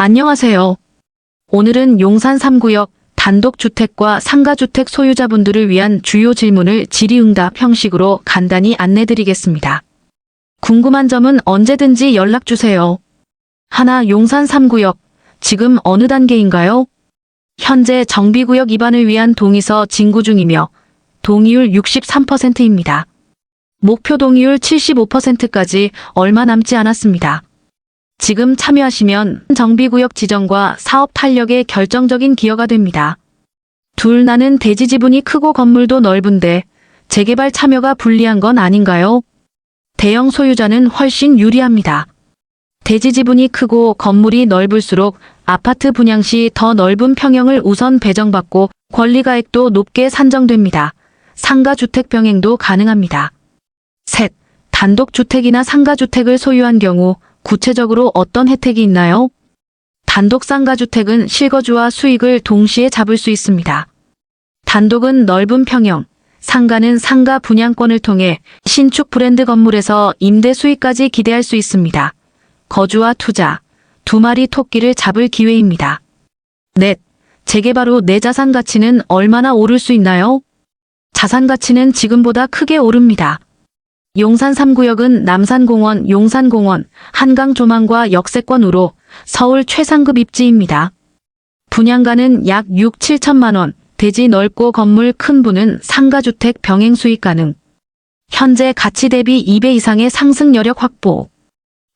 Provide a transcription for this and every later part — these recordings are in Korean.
안녕하세요. 오늘은 용산 3구역 단독주택과 상가주택 소유자분들을 위한 주요 질문을 질의응답 형식으로 간단히 안내드리겠습니다. 궁금한 점은 언제든지 연락주세요. 하나 용산 3구역, 지금 어느 단계인가요? 현재 정비구역 입안을 위한 동의서 진구 중이며 동의율 63%입니다. 목표 동의율 75%까지 얼마 남지 않았습니다. 지금 참여하시면 정비구역 지정과 사업 탄력에 결정적인 기여가 됩니다. 둘 나는 대지 지분이 크고 건물도 넓은데 재개발 참여가 불리한 건 아닌가요? 대형 소유자는 훨씬 유리합니다. 대지 지분이 크고 건물이 넓을수록 아파트 분양 시 더 넓은 평형을 우선 배정받고 권리가액도 높게 산정됩니다. 상가주택 병행도 가능합니다. 셋, 단독주택이나 상가주택을 소유한 경우 구체적으로 어떤 혜택이 있나요? 단독 상가주택은 실거주와 수익을 동시에 잡을 수 있습니다. 단독은 넓은 평형, 상가는 상가 분양권을 통해 신축 브랜드 건물에서 임대 수익까지 기대할 수 있습니다. 거주와 투자, 두 마리 토끼를 잡을 기회입니다. 넷, 재개발 후 내 자산 가치는 얼마나 오를 수 있나요? 자산 가치는 지금보다 크게 오릅니다. 용산 3구역은 남산공원, 용산공원, 한강조망과 역세권으로 서울 최상급 입지입니다. 분양가는 약 6, 7천만 원, 대지 넓고 건물 큰 부는 상가주택 병행 수익 가능. 현재 가치 대비 2배 이상의 상승 여력 확보.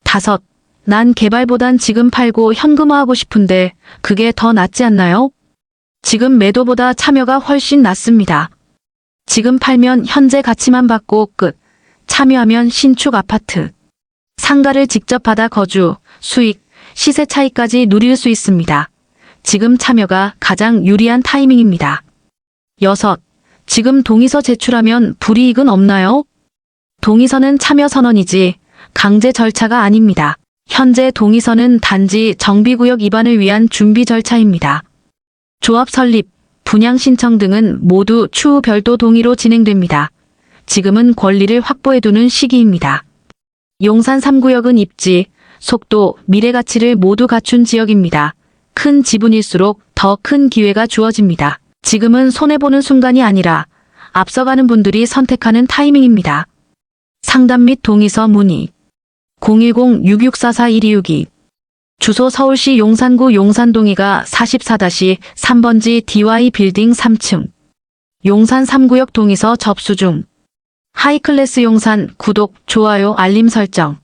다섯, 난 개발보단 지금 팔고 현금화하고 싶은데 그게 더 낫지 않나요? 지금 매도보다 참여가 훨씬 낫습니다. 지금 팔면 현재 가치만 받고 끝. 참여하면 신축 아파트. 상가를 직접 받아 거주, 수익, 시세 차이까지 누릴 수 있습니다. 지금 참여가 가장 유리한 타이밍입니다. 여섯, 지금 동의서 제출하면 불이익은 없나요? 동의서는 참여 선언이지 강제 절차가 아닙니다. 현재 동의서는 단지 정비구역 입안을 위한 준비 절차입니다. 조합 설립, 분양 신청 등은 모두 추후 별도 동의로 진행됩니다. 지금은 권리를 확보해두는 시기입니다. 용산 3구역은 입지, 속도, 미래 가치를 모두 갖춘 지역입니다. 큰 지분일수록 더 큰 기회가 주어집니다. 지금은 손해보는 순간이 아니라 앞서가는 분들이 선택하는 타이밍입니다. 상담 및 동의서 문의 010-6644-1262 주소 서울시 용산구 용산동이가 44-3번지 DY 빌딩 3층 용산 3구역 동의서 접수 중 하이클래스 용산 구독, 좋아요, 알림 설정